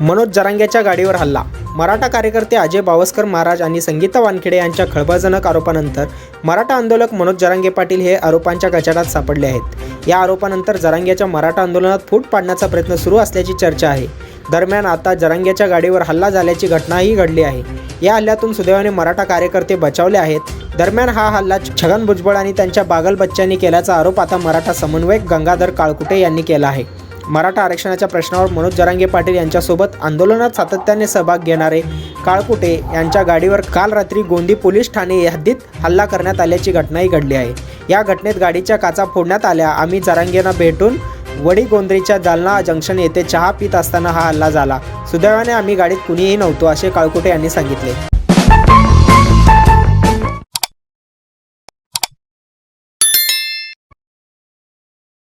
मनोज जरांग्याच्या गाडीवर हल्ला. मराठा कार्यकर्ते अजय बावस्कर महाराज आणि संगीता वानखेडे यांच्या खळबळजनक आरोपानंतर मराठा आंदोलक मनोज जरांगे पाटील हे आरोपांच्या गचाटात सापडले आहेत. या आरोपानंतर जरांगेच्या मराठा आंदोलनात फूट पाडण्याचा प्रयत्न सुरू असल्याची चर्चा आहे. दरम्यान आता जरांग्याच्या गाडीवर हल्ला झाल्याची घटनाही घडली आहे. या हल्ल्यातून सुदैवाने मराठा कार्यकर्ते बचावले आहेत. दरम्यान हा हल्ला छगन भुजबळ आणि त्यांच्या बागल बच्च्यांनी केल्याचा आरोप आता मराठा समन्वयक गंगाधर काळकुटे यांनी केला आहे. मराठा आरक्षणाच्या प्रश्नावर मनोज जरांगे पाटील यांच्यासोबत आंदोलनात सातत्याने सहभाग घेणारे काळकुटे यांच्या गाडीवर काल रात्री गोंदी पोलीस ठाणे हद्दीत हल्ला करण्यात आल्याची घटनाही घडली आहे. या घटनेत गाडीच्या काचा फोडण्यात आल्या. आम्ही जरांगेंना भेटून वडी गोंद्रीच्या जालना जंक्शन येथे चहा पित असताना हा हल्ला झाला. सुदैवाने आम्ही गाडीत कुणीही नव्हतो असे काळकुटे यांनी सांगितले.